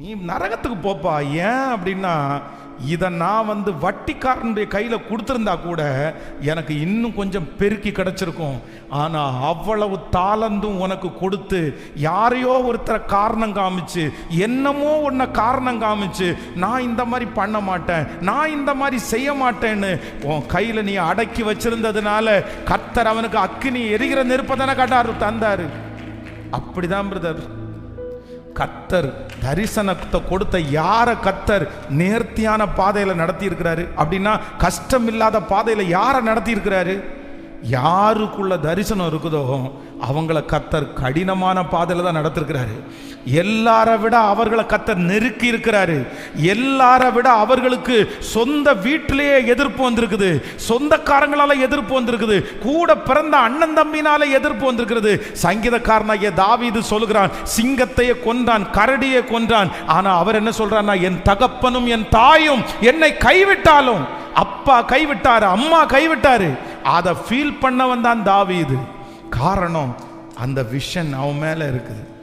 நீ நரகத்துக்கு போப்பா. ஏன் அப்படின்னா இதை நான் வந்து வட்டிக்காரனுடைய கையில் கொடுத்துருந்தா கூட எனக்கு இன்னும் கொஞ்சம் பெருக்கி கிடச்சிருக்கும். ஆனால் அவ்வளவு தாளந்தும் உனக்கு கொடுத்து யாரையோ ஒருத்தரை காரணம் காமிச்சு என்னமோ உன்னை காரணம் காமிச்சு நான் இந்த மாதிரி பண்ண மாட்டேன் நான் இந்த மாதிரி செய்ய மாட்டேன்னு உன் கையில் நீ அடக்கி வச்சிருந்ததுனால கத்தர் அவனுக்கு அக்கினி எரிகிற நெருப்பை தானே காட்டாரு தந்தாரு. அப்படிதான் பிரதர் கத்தர் தரிசனத்தை கொடுத்த யார கத்தர் நேர்த்தியான பாதையில நடத்தி இருக்கிறாரு அப்படின்னா கஷ்டம் இல்லாத பாதையில யாரை நடத்தி இருக்கிறாரு யாருக்குள்ள தரிசனம் இருக்குதோ அவங்கள கத்தர் கடினமான பாதையில் தான் நடத்திருக்கிறாரு. எல்லாரை விட அவர்களை கத்தர் நெருக்கி இருக்கிறாரு. எல்லாரை விட அவர்களுக்கு சொந்த வீட்டிலேயே எதிர்ப்பு வந்திருக்குது. சொந்தக்காரங்களால எதிர்ப்பு வந்திருக்குது. கூட பிறந்த அண்ணன் தம்பினால எதிர்ப்பு வந்திருக்கிறது. சங்கீதக்காரனாகிய தாவிது சொல்கிறான் சிங்கத்தையே கொன்றான் கரடியை கொன்றான். ஆனா அவர் என்ன சொல்றான்னா என் தகப்பனும் என் தாயும் என்னை கைவிட்டாலும் அப்பா கைவிட்டாரு அம்மா கைவிட்டாரு. அதை ஃபீல் பண்ணவன் தான் தாவீது. காரணம் அந்த விஷன் அவன் மேலே இருக்குது.